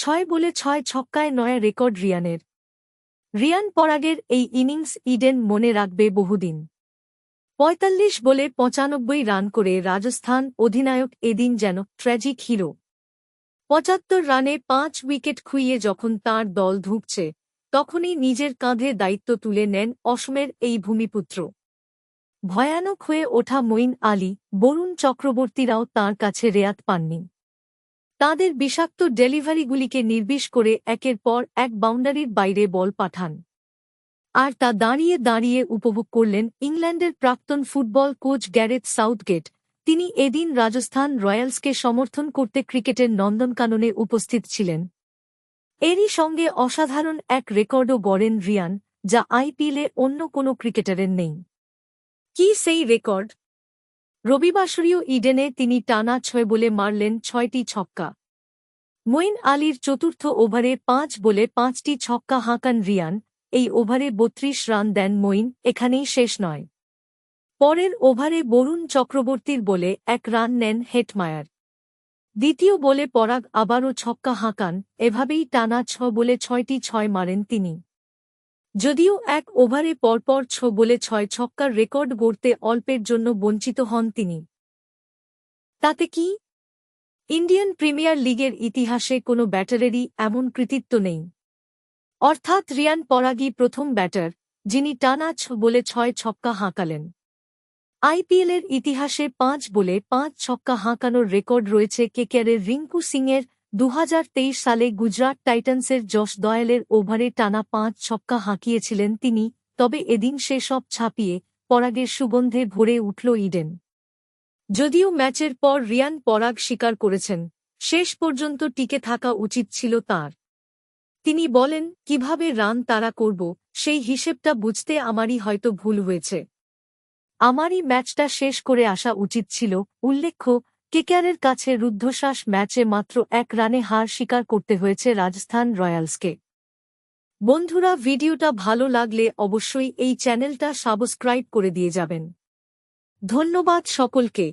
ছয় বলে ছয় ছক্কায় নয়া রেকর্ড রিয়ানের। রিয়ান পরাগের এই ইনিংস ইডেন মনে রাখবে বহুদিন। পঁয়তাল্লিশ বলে পঁচানব্বই রান করে রাজস্থান অধিনায়ক এদিন যেন ট্র্যাজিক হিরো পঁচাত্তর রানে পাঁচ উইকেট খুইয়ে যখন তার দল ধুঁকছে, তখনই নিজের কাঁধে দায়িত্ব তুলে নেন অসমের এই ভূমিপুত্র। ভয়ানক হয়ে ওঠা মঈন আলী, বরুণ চক্রবর্তীরাও তাঁর কাছে রেয়াত পাননি। তাঁদের বিষাক্ত ডেলিভারিগুলিকে নির্বিষ করে একের পর এক বাউন্ডারির বাইরে বল পাঠান। আর তা দাঁড়িয়ে দাঁড়িয়ে উপভোগ করলেন ইংল্যান্ডের প্রাক্তন ফুটবল কোচ গ্যারেথ সাউথগেট। তিনি এদিন রাজস্থান রয়্যালসকে সমর্থন করতে ক্রিকেটের নন্দনকাননে উপস্থিত ছিলেন। এরই সঙ্গে অসাধারণ এক রেকর্ডও গড়েন রিয়ান, যা আইপিএলে অন্য কোনো ক্রিকেটারের নেই। কি সেই রেকর্ড? রবিবাসরীয় ইডেনে তিনি টানা ছয় বলে মারলেন ছয়টি ছক্কা। মঈন আলীর চতুর্থ ওভারে পাঁচ বলে পাঁচটি ছক্কা হাঁকান রিয়ান, এই ওভারে বত্রিশ রান দেন মঈন এখানেই শেষ নয়। পরের ওভারে বরুণ চক্রবর্তীর বলে এক রান নেন হেটমায়ার। দ্বিতীয় বলে পরাগ আবারও ছক্কা হাঁকান, এভাবেই টানা ছ বলে ছয়টি ছয় মারেন তিনি। যদিও এক ওভারে পরপর ছ বলে ছয় ছক্কার রেকর্ড গড়তে অল্পের জন্য বঞ্চিত হন তিনি। তাতে কি? ইন্ডিয়ান প্রিমিয়ার লিগের ইতিহাসে কোনো ব্যাটারেরই এমন কৃতিত্ব নেই। অর্থাৎ রিয়ান পরাগই প্রথম ব্যাটার, যিনি টানা ছ বলে ছয় ছক্কা হাঁকালেন। আইপিএলের ইতিহাসে পাঁচ বলে পাঁচ ছক্কা হাঁকানোর রেকর্ড রয়েছে কেকেআরের রিঙ্কু সিংয়ের দু হাজার তেইশ সালে গুজরাট টাইটান্সের যশ দয়ালের ওভারে টানা পাঁচ ছক্কা হাঁকিয়েছিলেন তিনি, তবে এদিন সে সব ছাপিয়ে পরাগের সুগন্ধে ভরে উঠল ইডেন। যদিও ম্যাচের পর রিয়ান পরাগ স্বীকার করেছেন, শেষ পর্যন্ত টিকে থাকা উচিত ছিল তার। তিনি বলেন, কীভাবে রান তারা করব, সেই হিসেবটা বুঝতে আমারই হয়তো ভুল হয়েছে। আমারই ম্যাচটা শেষ করে আসা উচিত ছিল। উল্লেখ্য কেকেআরের কাছে রুদ্ধশ্বাস ম্যাচে মাত্র এক রানে হার স্বীকার করতে হয়েছে রাজস্থান রয়্যালসকে। বন্ধুরা, ভিডিওটা ভালো লাগলে অবশ্যই এই চ্যানেলটা সাবস্ক্রাইব করে দিয়ে যাবেন। ধন্যবাদ সকলকে।